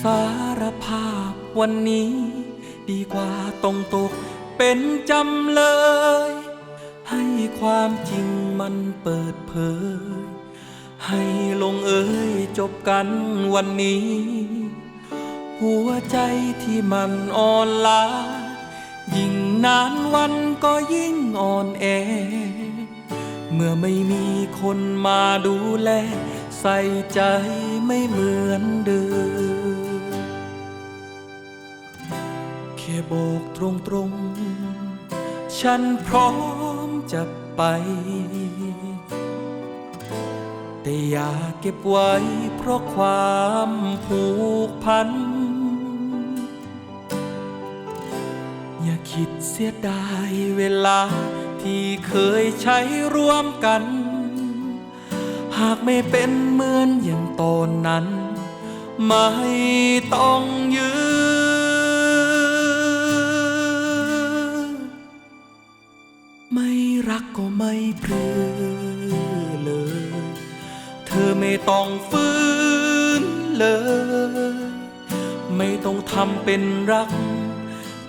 สารภาพวันนี้ ดีกว่าต้องตกเป็นจำเลย ให้ความจริงมันเปิดเผย ให้ลงเอยจบกันวันนี้ หัวใจที่มันอ่อนล้า ยิ่งนานวันก็ยิ่งอ่อนแอ เมื่อไม่มีคนมาดูแล ใส่ใจไม่เหมือนเดิม แค่บอกตรงๆ ฉันพร้อมจะไป แต่อย่าเก็บไว้เพราะความผูกพัน อย่าคิดเสียดายเวลาที่เคยใช้ร่วมกัน หากไม่เป็นเหมือนอย่างตอนนั้น ไม่ต้องยืน รักก็ไม่เพรือเลย เธอไม่ต้องฟื้นเลย ไม่ต้องทำเป็นรัก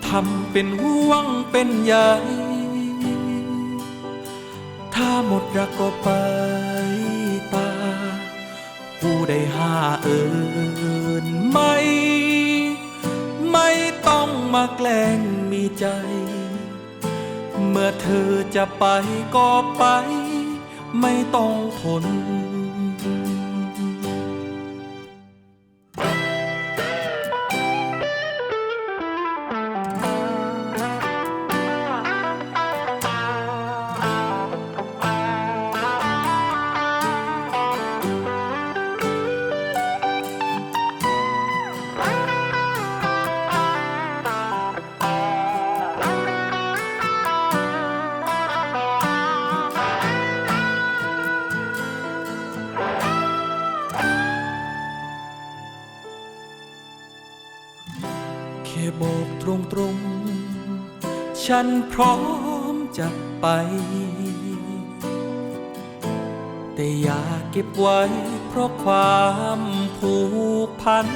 ทำเป็นห่วงเป็นใยถ้าหมดรักก็ไปตา ผู้ใดห้าเอินไม่ ไม่ต้องมาแกล้งมีใจ ธอจะไปก็ไป ไม่ต้องทน ค่บอกตรงๆ ฉันพร้อมจะไป แต่อย่าเก็บไว้เพราะความผูกพัน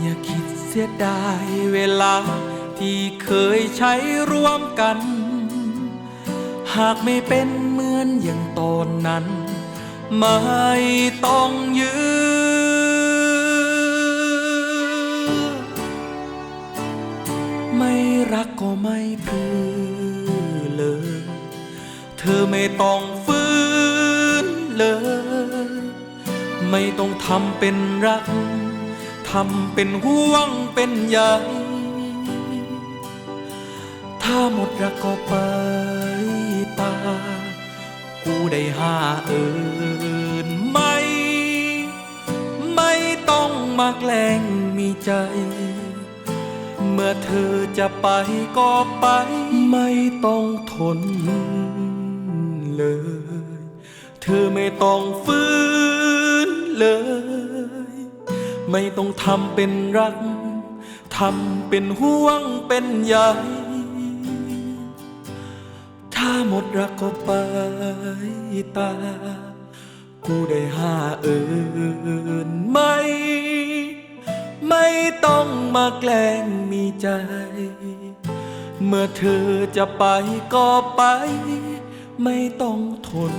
อย่าคิดเสียดายเวลาที่เคยใช้ร่วมกัน หากไม่เป็นเหมือนอย่างตอนนั้น ไม่ต้องยืน รักก็ไม่พือเลย เธอไม่ต้องฟื้นเลย ไม่ต้องทำเป็นรัก ทำเป็นห่วงเป็นใยถ้าหมดรักก็ไปตา กูได้หาเอินไม่ ไม่ต้องมาแกล้งมีใจ มื่อเธอจะไปก็ไป ไม่ต้องทนเลย เธอไม่ต้องฟื้นเลย ไม่ต้องทำเป็นรักทำเป็นห่วงเป็นใยถ้าหมดรักก็ไปตา กูได้หาเอินไม่ไม่ ต้องมาแกล้งมีใจ เมื่อเธอจะไปก็ไป ไม่ต้องทน